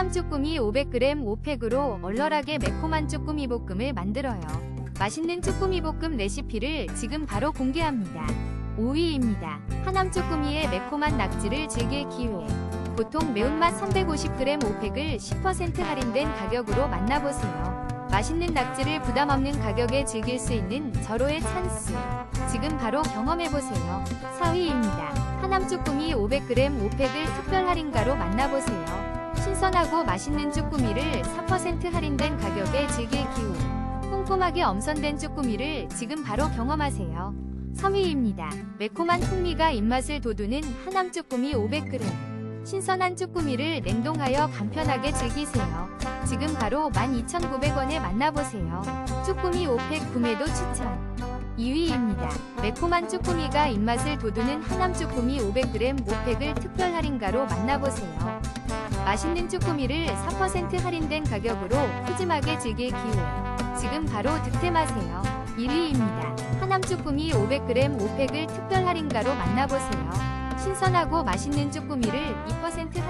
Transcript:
하남 쭈꾸미 500g 5팩으로 얼얼하게 매콤한 쭈꾸미 볶음을 만들어요. 맛있는 쭈꾸미 볶음 레시피를 지금 바로 공개합니다. 5위입니다. 하남 쭈꾸미의 매콤한 낙지를 즐길 기회. 보통 매운맛 350g 5팩을 10% 할인된 가격으로 만나보세요. 맛있는 낙지를 부담 없는 가격에 즐길 수 있는 절호의 찬스. 지금 바로 경험해보세요. 4위입니다. 하남 쭈꾸미 500g 5팩을 특별 할인가로 만나보세요. 신선하고 맛있는 쭈꾸미를 4% 할인된 가격에 즐길 기회. 꼼꼼하게 엄선된 쭈꾸미를 지금 바로 경험하세요. 3위입니다. 매콤한 풍미가 입맛을 돋우는 하남 쭈꾸미 500g. 신선한 쭈꾸미를 냉동하여 간편하게 즐기세요. 지금 바로 12,900원에 만나보세요. 쭈꾸미 5팩 구매도 추천. 2위입니다. 매콤한 쭈꾸미가 입맛을 돋우는 하남 쭈꾸미 500g 5팩을 특별 할인가로 만나보세요. 맛있는 쭈꾸미를 4% 할인된 가격으로 푸짐하게 즐길 기회. 지금 바로 득템하세요. 1위입니다. 하남 쭈꾸미 500g 5팩을 특별 할인가로 만나보세요. 신선하고 맛있는 쭈꾸미를 2%